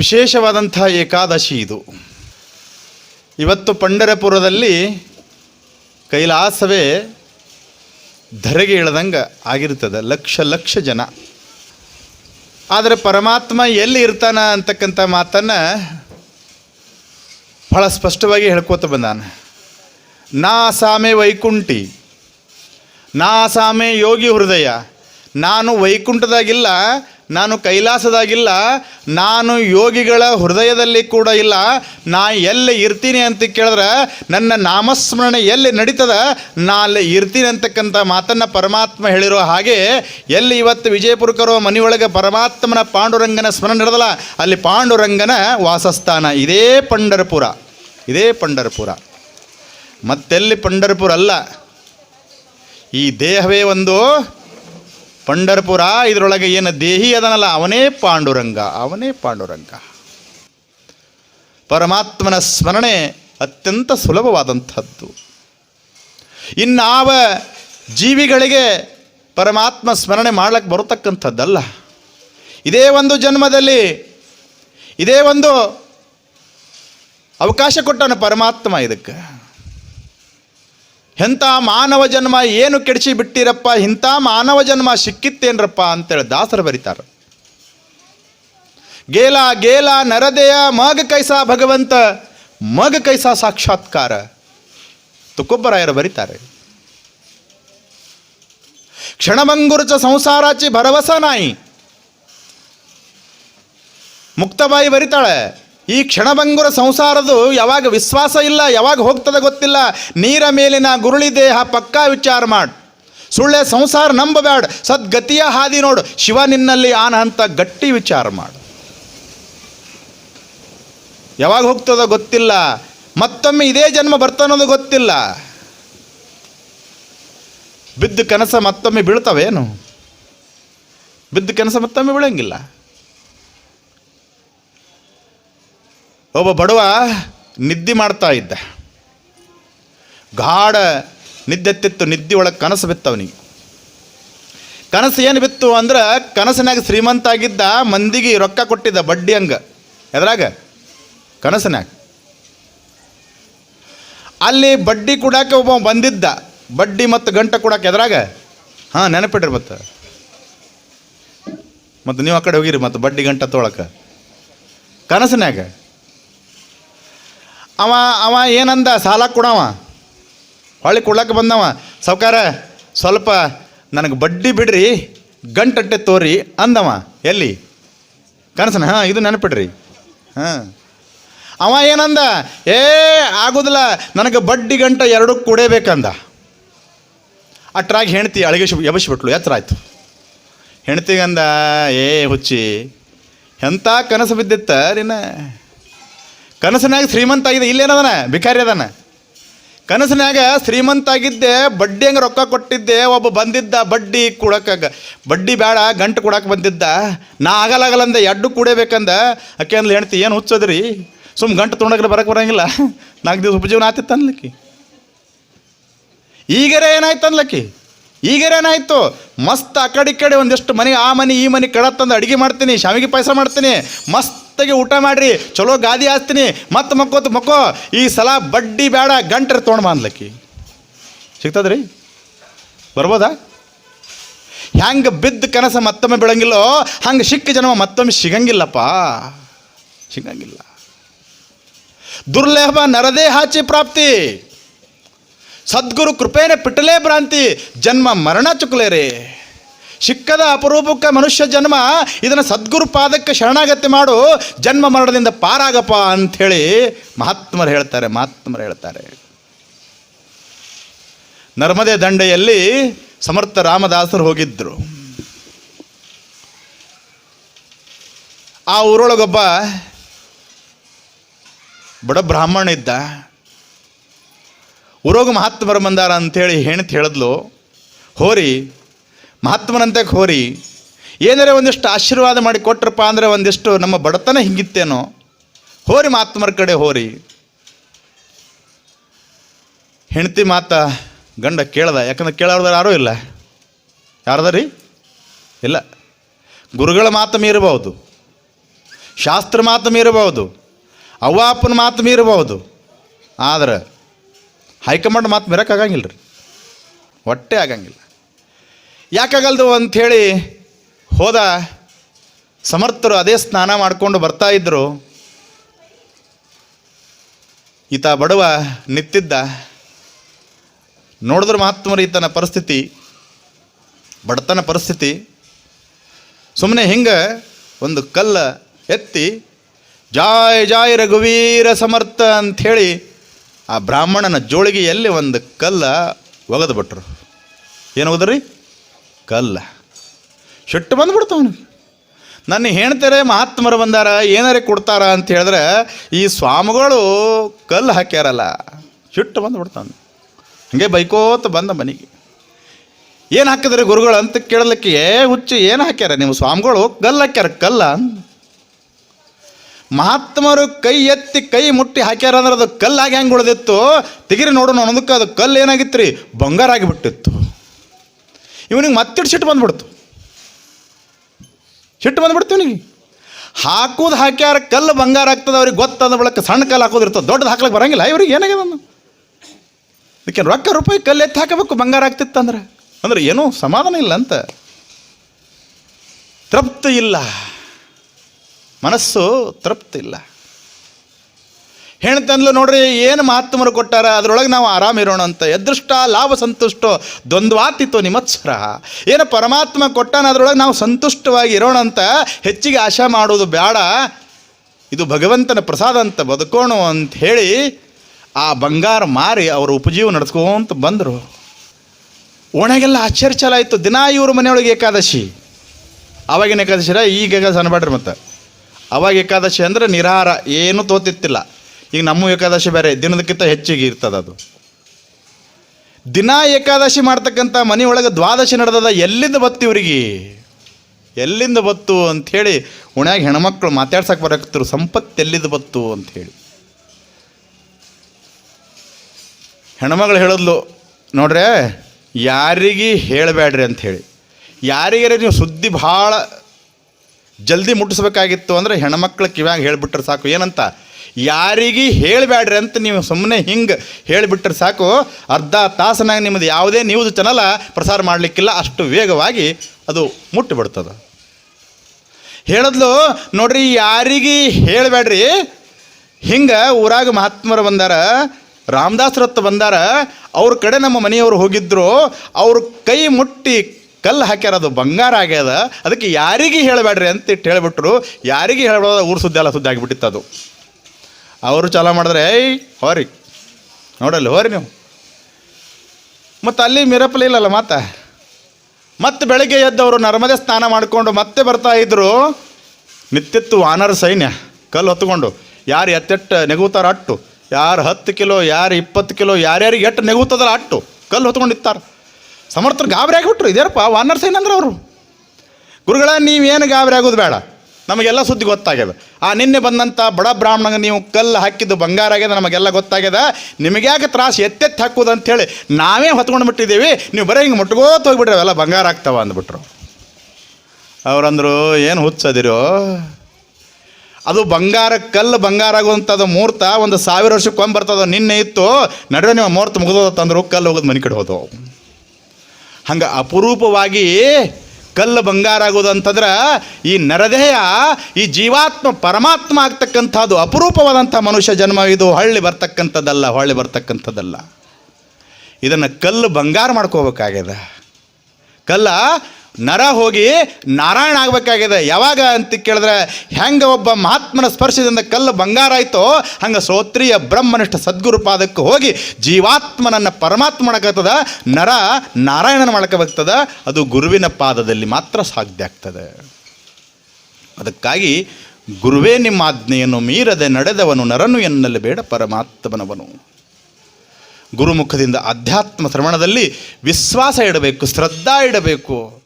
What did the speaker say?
ವಿಶೇಷವಾದಂಥ ಏಕಾದಶಿ ಇದು. ಇವತ್ತು ಪಂಡರಪುರದಲ್ಲಿ ಕೈಲಾಸವೇ ಧರೆಗೆ ಇಳ್ದಂಗೆ ಆಗಿರ್ತದೆ, ಲಕ್ಷ ಲಕ್ಷ ಜನ. ಆದರೆ ಪರಮಾತ್ಮ ಎಲ್ಲಿ ಇರ್ತಾನ ಅಂತಕ್ಕಂಥ ಮಾತನ್ನು ಭಾಳ ಸ್ಪಷ್ಟವಾಗಿ ಹೇಳ್ಕೋತ ಬಂದಾನೆ. ನಾ ಸಾಮೆ ವೈಕುಂಠಿ, ನಾ ಸಾಮೆ ಯೋಗಿ ಹೃದಯ, ನಾನು ವೈಕುಂಠದಾಗಿಲ್ಲ ನಾನು ಕೈಲಾಸದಾಗಿಲ್ಲ, ನಾನು ಯೋಗಿಗಳ ಹೃದಯದಲ್ಲಿ ಕೂಡ ಇಲ್ಲ. ನಾ ಎಲ್ಲಿ ಇರ್ತೀನಿ ಅಂತ ಕೇಳಿದ್ರೆ, ನನ್ನ ನಾಮಸ್ಮರಣೆ ಎಲ್ಲಿ ನಡೀತದ? ನಾ ಅಲ್ಲಿ ಇರ್ತೀನಿ ಅಂತಕ್ಕಂಥ ಮಾತನ್ನು ಪರಮಾತ್ಮ ಹೇಳಿರೋ ಹಾಗೆ, ಎಲ್ಲಿ ಇವತ್ತು ವಿಜಯಪುರಕರೋ ಮನೆಯೊಳಗೆ ಪರಮಾತ್ಮನ ಪಾಂಡುರಂಗನ ಸ್ಮರಣೆ ನಡೆದಲ್ಲ, ಅಲ್ಲಿ ಪಾಂಡುರಂಗನ ವಾಸಸ್ಥಾನ, ಇದೇ ಪಂಡರಪುರ ಇದೇ ಪಂಡರಪುರ. ಮತ್ತೆಲ್ಲಿ ಪಂಡರಪುರ ಅಲ್ಲ, ಈ ದೇಹವೇ ಒಂದು ಪಂಡರಪುರ, ಇದರೊಳಗೆ ಏನು ದೇಹಿ ಅದನಲ್ಲ, ಅವನೇ ಪಾಂಡುರಂಗ ಅವನೇ ಪಾಂಡುರಂಗ. ಪರಮಾತ್ಮನ ಸ್ಮರಣೆ ಅತ್ಯಂತ ಸುಲಭವಾದಂಥದ್ದು. ಇನ್ನಾವ ಜೀವಿಗಳಿಗೆ ಪರಮಾತ್ಮ ಸ್ಮರಣೆ ಮಾಡಲಿಕ್ಕೆ ಬರತಕ್ಕಂಥದ್ದಲ್ಲ. ಇದೇ ಒಂದು ಜನ್ಮದಲ್ಲಿ, ಇದೇ ಒಂದು ಅವಕಾಶ ಕೊಟ್ಟನು ಪರಮಾತ್ಮ ಇದಕ್ಕೆ. ಎಂಥ ಮಾನವ ಜನ್ಮ ಏನು ಕೆಡಿಸಿ ಬಿಟ್ಟಿರಪ್ಪ, ಇಂಥ ಮಾನವ ಜನ್ಮ ಸಿಕ್ಕಿತ್ತೇನ್ರಪ್ಪ ಅಂತೇಳಿ ದಾಸರು ಬರೀತಾರೆ. ಗೇಲ ಗೇಲ ನರದೇಯ, ಮಗ ಕೈಸ ಭಗವಂತ, ಮಗ ಕೈಸ ಸಾಕ್ಷಾತ್ಕಾರ. ತುಕೊಬ್ಬರಾಯರು ಬರೀತಾರೆ. ಕ್ಷಣಭಂಗುರುಚ ಸಂಸಾರಾಚಿ ಭರವಸ ನಾಯಿ ಮುಕ್ತಬಾಯಿ ಬರಿತಾಳೆ. ಈ ಕ್ಷಣಭಂಗುರ ಸಂಸಾರದು ಯಾವಾಗ ವಿಶ್ವಾಸ ಇಲ್ಲ, ಯಾವಾಗ ಹೋಗ್ತದೆ ಗೊತ್ತಿಲ್ಲ. ನೀರ ಮೇಲಿನ ಗುರುಳಿ ದೇಹ ಪಕ್ಕಾ ವಿಚಾರ ಮಾಡು. ಸುಳ್ಳೆ ಸಂಸಾರ ನಂಬಬೇಡ ಸದ್ಗತಿಯ ಹಾದಿ ನೋಡು. ಶಿವ ನಿನ್ನಲ್ಲಿ ಆನ ಅಂತ ಗಟ್ಟಿ ವಿಚಾರ ಮಾಡು. ಯಾವಾಗ ಹೋಗ್ತದೋ ಗೊತ್ತಿಲ್ಲ. ಮತ್ತೊಮ್ಮೆ ಇದೇ ಜನ್ಮ ಬರ್ತಾನೋದು ಗೊತ್ತಿಲ್ಲ. ಬಿದ್ದ ಕನಸ ಮತ್ತೊಮ್ಮೆ ಬೀಳ್ತವೇನು? ಬಿದ್ದ ಕನಸ ಮತ್ತೊಮ್ಮೆ ಬೀಳಂಗಿಲ್ಲ. ಒಬ್ಬ ಬಡವ ನಿದ್ದೆ ಮಾಡ್ತಾ ಇದ್ದ. ಗಾಢ ನಿದ್ದೆತ್ತಿತ್ತು ನಿದ್ದೆ ಒಳಗೆ ಕನಸು ಬಿತ್ತವನಿಗೆ. ಕನಸು ಏನು ಬಿತ್ತು ಅಂದ್ರೆ ಕನಸಿನಾಗ ಶ್ರೀಮಂತ ಆಗಿದ್ದ ಮಂದಿಗೆ ರೊಕ್ಕ ಕೊಟ್ಟಿದ್ದ ಬಡ್ಡಿ ಹಂಗ. ಎದ್ರಾಗ? ಕನಸಿನಾಗ. ಅಲ್ಲಿ ಬಡ್ಡಿ ಕೊಡಕ್ಕೆ ಒಬ್ಬ ಬಂದಿದ್ದ. ಬಡ್ಡಿ ಮತ್ತು ಗಂಟ ಕೊಡಕ್ಕೆ ಎದ್ರಾಗ? ಹಾಂ, ನೆನಪಿಡ್ರಿ ಮತ್ತೆ. ಮತ್ತು ನೀವು ಆ ಕಡೆ ಹೋಗಿರಿ ಮತ್ತು ಬಡ್ಡಿ ಗಂಟ ತೊಳಕ. ಕನಸಿನಾಗ. ಅವ ಅವ ಏನಂದ? ಸಾಲ ಕೊಡವ. ಹೊಳ್ಳಿ ಕೊಡ್ಲಕ್ಕೆ ಬಂದವ. ಸಾವ್ಕಾರ, ಸ್ವಲ್ಪ ನನಗೆ ಬಡ್ಡಿ ಬಿಡ್ರಿ, ಗಂಟಟ್ಟೆ ತೋರಿ ಅಂದವ. ಎಲ್ಲಿ? ಕನಸನ? ಹಾಂ, ಇದು ನೆನಪಿಡ್ರಿ. ಹಾಂ. ಅವ ಏನಂದ? ಏ, ಆಗೋದಿಲ್ಲ, ನನಗೆ ಬಡ್ಡಿ ಗಂಟ ಎರಡು ಕೊಡೇಬೇಕಂದ. ಅಟ್ರಾಗಿ ಹೆಣ್ತಿ ಅಳಿಗೆ ಎಬಸ್ಬಿಟ್ಲು ಎತ್ತರ ಆಯ್ತು. ಹೆಣ್ತಿಗಂದ ಏ ಹುಚ್ಚಿ ಎಂಥ ಕನಸು ಬಿದ್ದಿತ್ತ ನಿನ್ನ? ಕನಸಿನಾಗ ಶ್ರೀಮಂತ ಆಗಿದೆ ಇಲ್ಲೇನದನ ಭಿಕಾರಿ ಅದಾನ. ಕನಸಿನಾಗ ಶ್ರೀಮಂತ ಆಗಿದ್ದೆ, ಬಡ್ಡಿ ಹಂಗೆ ರೊಕ್ಕ ಕೊಟ್ಟಿದ್ದೆ, ಒಬ್ಬ ಬಂದಿದ್ದ ಬಡ್ಡಿ ಕೊಡಕ್ಕೆ ಬಡ್ಡಿ ಬೇಡ ಗಂಟು ಕೊಡಕ್ಕೆ ಬಂದಿದ್ದ. ನಾ ಅಂದೆ, ಎಡ್ಡು ಕೂಡೇಬೇಕಂದ. ಅಕ್ಕೆ ಅಂದ್ಲಿ ಹೆಣ್ತಿ ಏನು ಹುಚ್ಚದ್ರಿ? ಸುಮ್ ಗಂಟು ತೊಗೊಂಡಾಗ್ರೆ ಬರಕ್ಕೆ ಬರಂಗಿಲ್ಲ. ನಾಲ್ಕು ದಿವಸ ಉಪಜೀವನ ಆತಿತ್ತು ಅನ್ಲಕ್ಕಿ ಈಗರೆ ಏನಾಯ್ತು ಅನ್ಲಕ್ಕಿ ಏನಾಯ್ತು? ಮಸ್ತ್ ಆ ಕಡೆ ಈ ಕಡೆ ಒಂದಿಷ್ಟು ಮನೆ, ಆ ಮನೆ, ಈ ಮನೆ ಕಡತ್ತಂದು ಅಡುಗೆ ಮಾಡ್ತೀನಿ, ಶಾವಿಗೆ ಪಾಯಸ ಮಾಡ್ತೀನಿ. ಮಸ್ತಾಗಿ ಊಟ ಮಾಡ್ರಿ. ಚಲೋ ಗಾದಿ ಹಾಸ್ತೀನಿ. ಮತ್ತೆ ಮಕ್ಕೋತ ಮಕ್ಕೋ, ಈ ಸಲ ಬಡ್ಡಿ ಬೇಡ ಗಂಟ್ರಿ ತೊಗೊಂಡು ಮಾನ್ಲಕ್ಕಿ ಸಿಗ್ತದ್ರಿ? ಬರ್ಬೋದಾ? ಹೆಂಗೆ ಬಿದ್ದ ಕನಸ ಮತ್ತೊಮ್ಮೆ ಬೆಳಂಗಿಲ್ಲೋ, ಹಂಗೆ ಸಿಕ್ಕ ಜನ್ಮ ಮತ್ತೊಮ್ಮೆ ಸಿಗಂಗಿಲ್ಲಪ್ಪ. ಸಿಗಂಗಿಲ್ಲ. ದುರ್ಲೇಹ ನರದೇ ಹಾಚಿ ಪ್ರಾಪ್ತಿ. ಸದ್ಗುರು ಕೃಪೇನೆ ಪಿಟಲೇ ಭ್ರಾಂತಿ. ಜನ್ಮ ಮರಣ ಚುಕ್ಲೇರೆ. ಸಿಕ್ಕದ ಅಪರೂಪಕ್ಕೆ ಮನುಷ್ಯ ಜನ್ಮ, ಇದನ್ನು ಸದ್ಗುರು ಪಾದಕ್ಕೆ ಶರಣಾಗತಿ ಮಾಡು, ಜನ್ಮ ಮರಣದಿಂದ ಪಾರಾಗಪ್ಪ ಅಂಥೇಳಿ ಮಹಾತ್ಮರು ಹೇಳ್ತಾರೆ ಮಹಾತ್ಮರು ಹೇಳ್ತಾರೆ. ನರ್ಮದೆ ದಂಡೆಯಲ್ಲಿ ಸಮರ್ಥ ರಾಮದಾಸರು ಹೋಗಿದ್ದರು ಆ ಊರೊಳಗೊಬ್ಬ ಬಡ ಬ್ರಾಹ್ಮಣ ಇದ್ದ. ಊರೋಗ ಮಹಾತ್ಮರು ಬಂದಾರ ಅಂಥೇಳಿ ಹೆಣ್ತು ಹೇಳಿದ್ಲು. ಹೋರಿ ಮಹಾತ್ಮನಂತೆ ಹೋರಿ ಏನಾರ ಒಂದಿಷ್ಟು ಆಶೀರ್ವಾದ ಮಾಡಿ ಕೊಟ್ರಪ್ಪ ಅಂದರೆ ಒಂದಿಷ್ಟು ನಮ್ಮ ಬಡತನ ಹಿಂಗಿತ್ತೇನೋ? ಹೋರಿ ಮಹಾತ್ಮರ ಕಡೆ ಹೋರಿ. ಹೆಂಡತಿ ಮಾತ ಗಂಡ ಕೇಳ್ದ, ಯಾಕಂದ್ರೆ ಕೇಳೋರ್ದಾರ ಯಾರೂ ಇಲ್ಲ. ಯಾರ್ದ ರೀ ಇಲ್ಲ. ಗುರುಗಳ ಮಾತು ಮೀರಬಹುದು. ಶಾಸ್ತ್ರ ಮಾತು ಮೀರಬಹುದು. ಅವ್ವಾಪನ ಮಾತು ಮೀರಬಹುದು. ಆದ್ರೆ ಹೈಕಮಾಂಡ್ ಮಾತು ಮೀರಕ್ಕಾಗಂಗಿಲ್ಲ ರೀ ಹೊಟ್ಟೆ ಆಗಂಗಿಲ್ಲ. ಯಾಕಾಗಲ್ದು ಅಂಥೇಳಿ ಹೋದ ಸಮರ್ಥರು ಅದೇ ಸ್ನಾನ ಮಾಡಿಕೊಂಡು ಬರ್ತಾ ಇದ್ದರು ಈತ ಬಡವ ನಿಂತಿದ್ದ ನೋಡಿದ್ರೆ ಮಹಾತ್ಮರು ಈತನ ಪರಿಸ್ಥಿತಿ, ಬಡತನ ಪರಿಸ್ಥಿತಿ. ಸುಮ್ಮನೆ ಹಿಂಗೆ ಒಂದು ಕಲ್ಲ ಎತ್ತಿ, ಜಾಯ್ ಜಾಯ್ ರಘುವೀರ ಸಮರ್ಥ ಅಂಥೇಳಿ ಆ ಬ್ರಾಹ್ಮಣನ ಜೋಳಿಗೆಯಲ್ಲಿ ಒಂದು ಕಲ್ಲ ಒಗೆದು ಬಿಟ್ರು ಏನು ಒಗದ್ರಿ? ಕಲ್ಲ. ಶಿಟ್ಟು ಅವನಿಗೆ ನನ್ನ ಹೆಣ್ತಾರೆ ಮಹಾತ್ಮರು ಬಂದಾರ, ಏನಾರೇ ಕೊಡ್ತಾರ ಅಂತ ಹೇಳಿದ್ರೆ ಈ ಸ್ವಾಮಿಗಳು ಕಲ್ಲು ಹಾಕ್ಯಾರಲ್ಲ ಸಿಟ್ಟು ಬಂದ್ಬಿಡ್ತಾನೆ ಹಂಗೆ ಬೈಕೋತ ಬಂದ ಮನೆಗೆ. ಏನು ಹಾಕಿದ್ರಿ ಗುರುಗಳು ಅಂತ ಕೇಳಲಿಕ್ಕೆ ಏ ಹುಚ್ಚು, ಏನು ಹಾಕ್ಯಾರ ನೀವು ಸ್ವಾಮಿಗಳು? ಕಲ್ಲು ಹಾಕ್ಯಾರ, ಕಲ್ಲ. ಮಹಾತ್ಮರು ಕೈ ಎತ್ತಿ ಕೈ ಮುಟ್ಟಿ ಹಾಕ್ಯಾರ ಅಂದ್ರೆ ಅದು ಕಲ್ಲಾಗಿ ಹೆಂಗೆ ಉಳಿದಿತ್ತು? ತೆಗಿರಿ ನೋಡೋಣ ಅನ್ನೋದಕ್ಕೆ ಅದು ಕಲ್ಲು ಏನಾಗಿತ್ತು ರೀ ಬಂಗಾರ ಆಗಿಬಿಟ್ಟಿತ್ತು. ಇವನಿಗೆ ಮತ್ತಿಟ್ಟು ಸಿಟ್ಟು ಬಂದ್ಬಿಡ್ತು. ಸಿಟ್ಟು ಬಂದ್ಬಿಡ್ತು ಇವನಿಗೆ. ಹಾಕೋದು ಹಾಕ್ಯಾರ ಕಲ್ಲು ಬಂಗಾರ ಆಗ್ತದೆ ಅವ್ರಿಗೆ ಗೊತ್ತಾದ ಬಳಕ ಸಣ್ಣ ಕಲ್ಲು ಹಾಕೋದಿರ್ತದೆ ದೊಡ್ಡದು ಹಾಕ್ಲಿಕ್ಕೆ ಬರಂಗಿಲ್ಲ, ಇವ್ರಿಗೆ ಏನಾಗ್ಯದ ಅದಕ್ಕೆ ರೊಕ್ಕ ರೂಪಾಯಿ ಕಲ್ಲು ಎತ್ತಿ ಹಾಕಬೇಕು, ಬಂಗಾರ ಆಗ್ತಿತ್ತಂದ್ರೆ ಅಂದ್ರೆ ಏನೂ ಸಮಾಧಾನ ಇಲ್ಲ ಅಂತ. ತೃಪ್ತಿ ಇಲ್ಲ. ಮನಸ್ಸು ತೃಪ್ತಿ ಇಲ್ಲ. ಹೆಣ್ತಂದ್ಲು ನೋಡ್ರಿ ಏನು ಮಹಾತ್ಮರು ಕೊಟ್ಟಾರ? ಅದರೊಳಗೆ ನಾವು ಆರಾಮಿರೋಣ ಅಂತ. ಎದೃಷ್ಟ, ಲಾಭ, ಸಂತುಷ್ಟೋ ದ್ವಂದ್ವಾತಿತ್ತು ನಿಮತ್ಸರ. ಏನು ಪರಮಾತ್ಮ ಕೊಟ್ಟಾನ, ಅದರೊಳಗೆ ನಾವು ಸಂತುಷ್ಟವಾಗಿ ಇರೋಣ ಅಂತ ಹೆಚ್ಚಿಗೆ ಆಶಾ ಮಾಡೋದು ಬೇಡ ಇದು ಭಗವಂತನ ಪ್ರಸಾದ ಅಂತ ಬದುಕೋಣ ಅಂತ ಹೇಳಿ ಆ ಬಂಗಾರ ಮಾರಿ ಅವರು ಉಪಜೀವ ನಡೆಸ್ಕೊಂತ ಬಂದರು. ಒಣಗೆಲ್ಲ ಆಶ್ಚರ್ಯ ಆಯಿತು ದಿನ ಇವ್ರ ಮನೆಯೊಳಗೆ ಏಕಾದಶಿ. ಅವಾಗಿನ ಏಕಾದಶಿರ ಈಗ ಏಕಾದಶಿ ಅನ್ಬೇಡ್ರಿ ಮತ್ತೆ. ಅವಾಗ ಏಕಾದಶಿ ಅಂದರೆ ನಿರಾಹಾರ, ಏನೂ ತೋತಿತ್ತಿಲ್ಲ. ಈಗ ನಮ್ಮ ಏಕಾದಶಿ ಬೇರೆ, ದಿನದಕ್ಕಿಂತ ಹೆಚ್ಚಿಗೆ ಇರ್ತದೆ ಅದು. ದಿನ ಏಕಾದಶಿ ಮಾಡ್ತಕ್ಕಂಥ ಮನೆಯೊಳಗೆ ದ್ವಾದಶಿ ನಡೆದದ, ಎಲ್ಲಿಂದ ಬತ್ತು ಇವ್ರಿಗೆ? ಎಲ್ಲಿಂದ ಬತ್ತು ಅಂಥೇಳಿ ಉಣ್ಯಾಗ ಹೆಣ್ಮಕ್ಳು ಮಾತಾಡ್ಸಕ್ಕೆ ಬರಕ್ತರು ಸಂಪತ್ತು ಎಲ್ಲಿಂದ ಬತ್ತು ಅಂಥೇಳಿ. ಹೆಣ್ಮಗಳು ಹೇಳಿದ್ಲು, ನೋಡ್ರೆ, ಯಾರಿಗೆ ಹೇಳಬೇಡ್ರಿ ಅಂಥೇಳಿ. ಯಾರಿಗಾರ ನೀವು ಸುದ್ದಿ ಭಾಳ ಜಲ್ದಿ ಮುಟ್ಟಿಸ್ಬೇಕಾಗಿತ್ತು ಅಂದರೆ ಹೆಣ್ಮಕ್ಳ ಕಿವ್ಯಾಗ ಹೇಳಿಬಿಟ್ರೆ ಸಾಕು. ಏನಂತ? ಯಾರಿಗೆ ಹೇಳಬೇಡ್ರಿ ಅಂತ ನೀವು ಸುಮ್ಮನೆ ಹಿಂಗೆ ಹೇಳಿಬಿಟ್ರೆ ಸಾಕು. ಅರ್ಧ ತಾಸನಾಗ ನಿಮ್ಮದು ಯಾವುದೇ ನ್ಯೂಸ್ ಚಾನಲ ಪ್ರಸಾರ ಮಾಡಲಿಕ್ಕಿಲ್ಲ, ಅಷ್ಟು ವೇಗವಾಗಿ ಅದು ಮುಟ್ಟಿಬಿಡ್ತದೆ ಹೇಳಿದ್ಲು ನೋಡ್ರಿ, ಯಾರಿಗೆ ಹೇಳಬೇಡ್ರಿ ಹಿಂಗೆ ಊರಾಗ ಮಹಾತ್ಮರು ಬಂದಾರ ರಾಮದಾಸರತ್ತ ಬಂದಾರ, ಅವ್ರ ಕಡೆ ನಮ್ಮ ಮನೆಯವರು ಹೋಗಿದ್ರು, ಅವ್ರ ಕೈ ಮುಟ್ಟಿ ಕಲ್ಲು ಹಾಕ್ಯಾರ, ಅದು ಬಂಗಾರ ಆಗ್ಯದ. ಅದಕ್ಕೆ ಯಾರಿಗೆ ಹೇಳಬೇಡ್ರಿ ಅಂತ ಹೇಳಿಬಿಟ್ರು. ಯಾರಿಗೆ ಹೇಳಬೇಡ ಊರು ಸುದ್ದಿ ಎಲ್ಲ ಸುದ್ದಿ ಆಗಿಬಿಟ್ಟಿತ್ತು ಅದು. ಅವರು ಚಾಲ ಮಾಡಿದ್ರೆ, ಏಯ್, ಹೋರಿ. ನೋಡಲ್ಲ, ಹೋರಿ ನೀವು. ಮತ್ತು ಅಲ್ಲಿ ಮಿರಪಲಿ ಇಲ್ಲಲ್ಲ ಮಾತ? ಮತ್ತೆ ಬೆಳಗ್ಗೆ ಎದ್ದವರು ನರ್ಮದೆ ಸ್ನಾನ ಮಾಡಿಕೊಂಡು ಮತ್ತೆ ಬರ್ತಾ ಇದ್ದರು ನಿತ್ಯತ್ತು ವಾನರ ಸೈನ್ಯ, ಕಲ್ಲು ಹೊತ್ಕೊಂಡು ಯಾರು ಎತ್ತೆಟ್ಟು ನೆಗುತ್ತಾರ ಅಟ್ಟು, ಯಾರು ಹತ್ತು ಕಿಲೋ, ಯಾರು ಇಪ್ಪತ್ತು ಕಿಲೋ ಯಾರ್ಯಾರಿಗೆ ಎಟ್ಟು ನೆಗುತ್ತದಲ್ಲ ಅಟ್ಟು, ಕಲ್ಲು ಹೊತ್ಕೊಂಡು ಇರ್ತಾರೆ ಸಮರ್ಥರು ಗಾಬರಿ ಆಗಿಬಿಟ್ರು ಇದೇರಪ್ಪ ವಾನರ್ ಸೈನ್ಯ ಅಂದ್ರೆ ಅವರು? ಗುರುಗಳ ನೀವೇನು ಗಾಬರಿ ಆಗೋದು ಬೇಡ. ನಮಗೆಲ್ಲ ಸುದ್ದಿ ಗೊತ್ತಾಗ್ಯದ. ಆ ನಿನ್ನೆ ಬಂದಂಥ ಬಡ ಬ್ರಾಹ್ಮಣಗೆ ನೀವು ಕಲ್ಲು ಹಾಕಿದ್ದು ಬಂಗಾರ ಆಗ್ಯದ, ನಮಗೆಲ್ಲ ಗೊತ್ತಾಗ್ಯದ. ನಿಮಗ್ಯಾಕೆ ತ್ರಾಸು? ಎತ್ತೆತ್ತು ಹಾಕೋದು ಅಂಥೇಳಿ ನಾವೇ ಹೊತ್ಕೊಂಡು ಬಿಟ್ಟಿದ್ದೀವಿ. ನೀವು ಬರೀ ಹಿಂಗೆ ಮುಟ್ಕೋತ ಹೋಗ್ಬಿಟ್ರಿ ಅವೆಲ್ಲ ಬಂಗಾರ ಆಗ್ತಾವ ಅಂದ್ಬಿಟ್ರು. ಅವ್ರಂದ್ರು, ಏನು ಹುಚ್ಚದಿರು? ಅದು ಬಂಗಾರ, ಕಲ್ಲು ಬಂಗಾರ ಆಗುವಂಥದ್ದು ಮುಹೂರ್ತ ಒಂದು ಸಾವಿರ ವರ್ಷಕ್ಕೊಮ್ಮೆ ಬರ್ತದ? ನಿನ್ನೆ ಇತ್ತು. ನಡುವೆ ನೀವು ಮುಹೂರ್ತ ಮುಗಿದೋದ ತಂದ್ರು ಕಲ್ಲು ಹೋಗೋದು ಮನೆ ಕಡೆ ಹೋದವು ಹಂಗೆ ಅಪರೂಪವಾಗಿ ಕಲ್ಲು ಬಂಗಾರ ಆಗೋದು ಅಂತಂದ್ರೆ ಈ ನರದೇಹ, ಈ ಜೀವಾತ್ಮ ಪರಮಾತ್ಮ ಆಗ್ತಕ್ಕಂಥದ್ದು ಅಪರೂಪವಾದಂಥ ಮನುಷ್ಯ ಜನ್ಮ ಇದು ಹಳ್ಳಿ ಬರ್ತಕ್ಕಂಥದ್ದಲ್ಲ, ಹೊಳ್ಳಿ ಬರ್ತಕ್ಕಂಥದ್ದಲ್ಲ. ಇದನ್ನು ಕಲ್ಲು ಬಂಗಾರ ಮಾಡ್ಕೋಬೇಕಾಗ್ಯದ. ಕಲ್ಲ ನರ ಹೋಗಿ ನಾರಾಯಣ ಆಗಬೇಕಾಗಿದೆ. ಯಾವಾಗ ಅಂತ ಕೇಳಿದ್ರೆ, ಹೆಂಗೆ ಒಬ್ಬ ಮಹಾತ್ಮನ ಸ್ಪರ್ಶದಿಂದ ಕಲ್ಲು ಬಂಗಾರ ಆಯ್ತೋ, ಹಂಗೆ ಸೋತ್ರಿಯ ಬ್ರಹ್ಮನಿಷ್ಠ ಸದ್ಗುರು ಪಾದಕ್ಕೆ ಹೋಗಿ ಜೀವಾತ್ಮನನ್ನು ಪರಮಾತ್ಮ ಮಾಡಕತ್ತದ, ನರ ನಾರಾಯಣನ ಮಾಡ್ಕೋಬೇಕ್ತದ ಅದು ಗುರುವಿನ ಪಾದದಲ್ಲಿ ಮಾತ್ರ ಸಾಧ್ಯ ಆಗ್ತದೆ. ಅದಕ್ಕಾಗಿ ಗುರುವೇ ನಿಮ್ಮ ಆಜ್ಞೆಯನ್ನು ಮೀರದೆ ನಡೆದವನು, ನರನು ಎನ್ನಲು ಬೇಡ ಪರಮಾತ್ಮನವನು. ಗುರುಮುಖದಿಂದ ಅಧ್ಯಾತ್ಮ ಶ್ರವಣದಲ್ಲಿ ವಿಶ್ವಾಸ ಇಡಬೇಕು, ಶ್ರದ್ಧಾ ಇಡಬೇಕು.